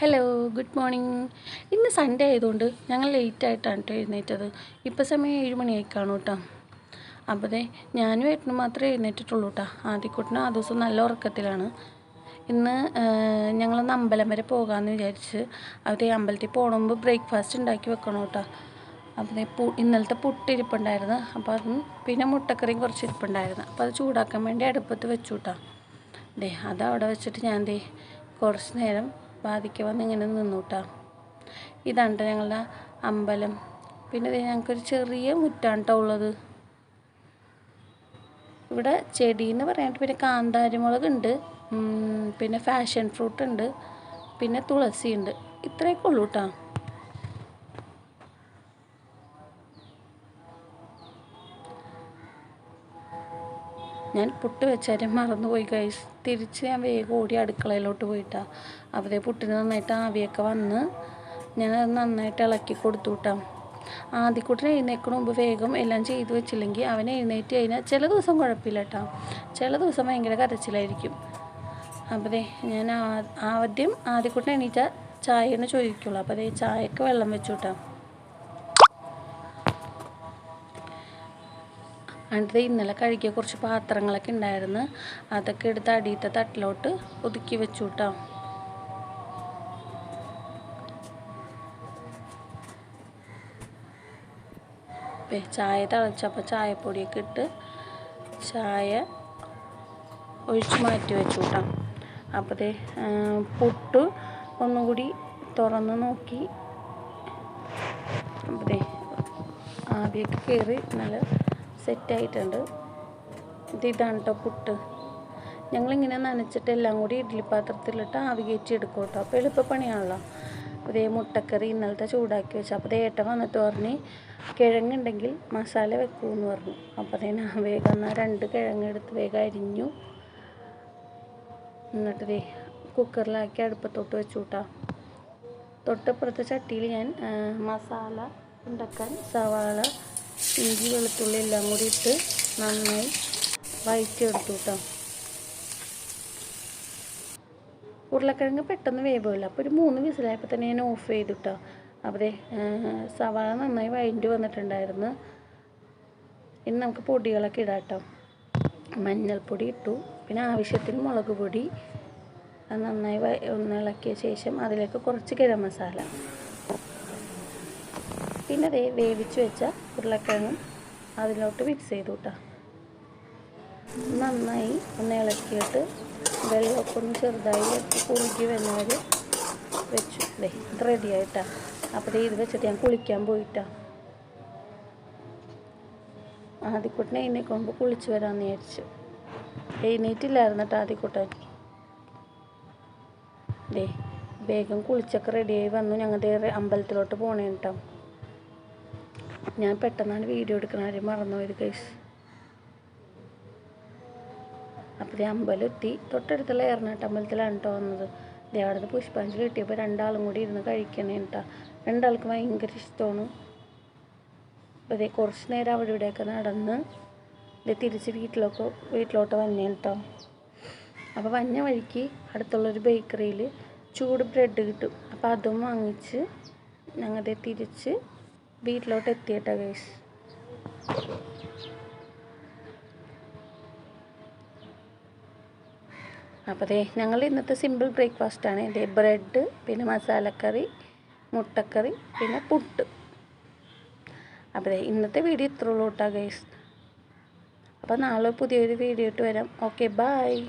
Hello good morning ഇന്ന് Sunday ആയതുകൊണ്ട് ഞങ്ങൾ ലേറ്റ് ആയിട്ടാണ് കേട്ടോ എഴുന്നേറ്റത്. ഇപ്പോൾ സമയം ഏഴ് മണിയായി കാണും കേട്ടോ അപ്പോൾ ദേ ഞാനും ഏട്ടനും മാത്രമേ എഴുന്നേറ്റിട്ടുള്ളൂ കേട്ടോ ആദ്യക്കൂട്ടിനും ആ ദിവസം നല്ല ഉറക്കത്തിലാണ്. ഇന്ന് ഞങ്ങളൊന്ന് അമ്പലം വരെ പോകാമെന്ന് വിചാരിച്ച് അവർ അമ്പലത്തിൽ പോകണമ്പോൾ ബ്രേക്ക്ഫാസ്റ്റ് ഉണ്ടാക്കി വെക്കണം കേട്ടോ അപ്പോൾ പു ഇന്നലത്തെ പുട്ടിരിപ്പുണ്ടായിരുന്നു അപ്പോൾ അതും പിന്നെ മുട്ടക്കറിയും കുറച്ച് ഇരിപ്പുണ്ടായിരുന്നു. അപ്പോൾ അത് ചൂടാക്കാൻ വേണ്ടി അടുപ്പത്ത് വെച്ചു കേട്ടോ ദേ അവിടെ വെച്ചിട്ട് ഞാൻ ദേ കുറച്ച് നേരം വാതിക്ക വന്ന് ഇങ്ങനെ നിന്നുട്ടാ. ഇതാണ് ഞങ്ങളുടെ അമ്പലം. പിന്നെ ഞങ്ങൾക്കൊരു ചെറിയ മുറ്റാണ് കേട്ടോ ഉള്ളത്. ഇവിടെ ചെടി എന്ന് പറയാനായിട്ട് പിന്നെ കാന്താരിമുളക് ഉണ്ട് പിന്നെ ഫാഷൻ ഫ്രൂട്ട് ഉണ്ട് പിന്നെ തുളസി ഉണ്ട് ഇത്രയൊക്കെ ഉള്ളൂ കേട്ടോ ഞാൻ പുട്ട് വെച്ചാലും മറന്നുപോയി കഴിച്ച് തിരിച്ച് ഞാൻ വേഗം ഓടി അടുക്കളയിലോട്ട് പോയിട്ടാ. അവിടെ പുട്ടിന് നന്നായിട്ട് ആവിയൊക്കെ വന്ന് ഞാൻ അത് നന്നായിട്ട് ഇളക്കി കൊടുത്തു കിട്ടാം ആദ്യക്കൂട്ടിന് എഴുന്നേക്കണ മുമ്പ് വേഗം എല്ലാം ചെയ്തു വെച്ചില്ലെങ്കിൽ അവൻ എഴുന്നേറ്റ് കഴിഞ്ഞാൽ ചില ദിവസം കുഴപ്പമില്ല കേട്ടോ ചില ദിവസം ഭയങ്കര കരച്ചിലായിരിക്കും. അപ്പോൾ ഞാൻ ആദ്യം ആദ്യക്കൂട്ടിന് എണീറ്റാൽ ചായയാണ് ചോദിക്കുള്ളൂ. അപ്പോൾ അതേ ചായക്ക് വെള്ളം വെച്ചു വിട്ടാം എന്നിട്ട് ഇന്നലെ കഴുകിയ കുറച്ച് പാത്രങ്ങളൊക്കെ ഉണ്ടായിരുന്നു. അതൊക്കെ എടുത്ത് അടിയത്തെ തട്ടിലോട്ട് ഒതുക്കി വെച്ചു കേട്ടോ ചായ തിളച്ചപ്പോൾ ചായപ്പൊടിയൊക്കെ ഇട്ട് ചായ ഒഴിച്ച് മാറ്റി വെച്ചു കേട്ടോ അപ്പോൾ പുട്ട് ഒന്നുകൂടി തുറന്ന് നോക്കി. അപ്പോൾ ആവിയൊക്കെ കയറി നല്ല സെറ്റായിട്ടുണ്ട്. ഇത് ഇതാണ് കേട്ടോ പുട്ട്. ഞങ്ങളിങ്ങനെ നനച്ചിട്ട് എല്ലാം കൂടി ഇഡ്ഡലി പാത്രത്തിലിട്ട് ആവി കയറ്റി എടുക്കും കേട്ടോ അപ്പോൾ എളുപ്പപ്പണിയാണല്ലോ അതേ മുട്ടക്കറി ഇന്നലത്തെ ചൂടാക്കി വെച്ചു. അപ്പോൾ ഏട്ടൻ വന്നിട്ട് പറഞ്ഞ് കിഴങ്ങുണ്ടെങ്കിൽ മസാല വെക്കുമെന്ന് പറഞ്ഞു. അപ്പോൾ ഞാൻ വേഗം എന്നാൽ രണ്ട് കിഴങ്ങെടുത്ത് വേഗം അരിഞ്ഞു. എന്നിട്ട് ദേ കുക്കറിലാക്കി അടുപ്പത്തോട്ട് വെച്ചു കൂട്ടാ തൊട്ടപ്പുറത്തെ ചട്ടിയിൽ ഞാൻ മസാല ഉണ്ടാക്കാൻ സവാള ഇഞ്ചി വെളുത്തുള്ളി എല്ലാം കൂടി ഇട്ട് നന്നായി വഴറ്റിയെടുത്തു കേട്ടോ ഉരുളക്കിഴങ്ങ് പെട്ടെന്ന് വേവില്ല അപ്പോൾ ഒരു മൂന്ന് വിസിലായപ്പോൾ തന്നെ ഞാൻ ഓഫ് ചെയ്തു കേട്ടോ അപ്പോൾ സവാള നന്നായി വഴറ്റി വന്നിട്ടുണ്ടായിരുന്നു. ഇനി നമുക്ക് പൊടികളൊക്കെ ഇടാം കേട്ടോ മഞ്ഞൾപ്പൊടി ഇട്ടു. പിന്നെ ആവശ്യത്തിന് മുളക് പൊടി. അത് നന്നായി ഒന്ന് ഇളക്കിയ ശേഷം അതിലേക്ക് കുറച്ച് ഗരം മസാല. പിന്നെ അതേ വേവിച്ച് വെച്ച ഉരുളക്കിഴങ്ങും അതിലോട്ട് മിക്സ് ചെയ്തു കേട്ടോ നന്നായി ഒന്ന് ഇളക്കിയിട്ട് വെള്ളമൊക്കെ ഒന്ന് ചെറുതായി കുറുകി വന്നവർ വെച്ചു. ദേ ഇത് റെഡി ആയിട്ടാ. അപ്പോൾ ഇത് വെച്ചിട്ട് ഞാൻ കുളിക്കാൻ പോയിട്ടാ. ആദ്യക്കുട്ടനെ എഴുന്നേക്കുമ്പോൾ കുളിച്ച് വരാമെന്ന് വിചാരിച്ചു. എഴുന്നേറ്റില്ലായിരുന്നു കേട്ടോ ആദ്യക്കുട്ടൻ ദേ വേഗം കുളിച്ചൊക്കെ റെഡിയായി വന്നു. ഞങ്ങളുടെ അമ്പലത്തിലോട്ട് പോണേ കേട്ടോ ഞാൻ പെട്ടെന്നാണ് വീഡിയോ എടുക്കണ കാര്യം മറന്നുപോയത് കൈസ് അപ്പോൾ അമ്പലം എത്തി തൊട്ടടുത്തുള്ള ഏറനാട്ട് അമ്പലത്തിലാണ് കേട്ടോ വന്നത്. ദേ അവിടുന്ന് പുഷ്പാഞ്ജലി കിട്ടിയപ്പോൾ രണ്ടാളും കൂടി ഇരുന്ന് കഴിക്കണേ കേട്ടോ രണ്ടാൾക്ക് ഭയങ്കര ഇഷ്ടമാണ്. അപ്പോൾ കുറച്ച് നേരം അവിടെ ഇവിടെയൊക്കെ നടന്ന് ഇത് തിരിച്ച് വീട്ടിലൊക്കെ വീട്ടിലോട്ട് വന്നേ കേട്ടോ അപ്പോൾ വന്ന വഴിക്ക് അടുത്തുള്ളൊരു ബേക്കറിയിൽ ചൂട് ബ്രെഡ് കിട്ടും. അപ്പോൾ അതും വാങ്ങിച്ച് ഞങ്ങളുടെ തിരിച്ച് വീട്ടിലോട്ട് എത്തിയിട്ടാ ഗൈസ് അപ്പോൾ അതെ ഞങ്ങൾ ഇന്നത്തെ സിമ്പിൾ ബ്രേക്ക്ഫാസ്റ്റാണ് ഇതേ ബ്രെഡ് പിന്നെ മസാലക്കറി മുട്ടക്കറി പിന്നെ പുട്ട്. അപ്പോൾ ഇന്നത്തെ വീഡിയോ ഇത്ര ഉള്ളൂ കേട്ടോ ഗൈസ് അപ്പോൾ നാളെ പുതിയൊരു വീഡിയോ ഇട്ട് വരാം. Okay bye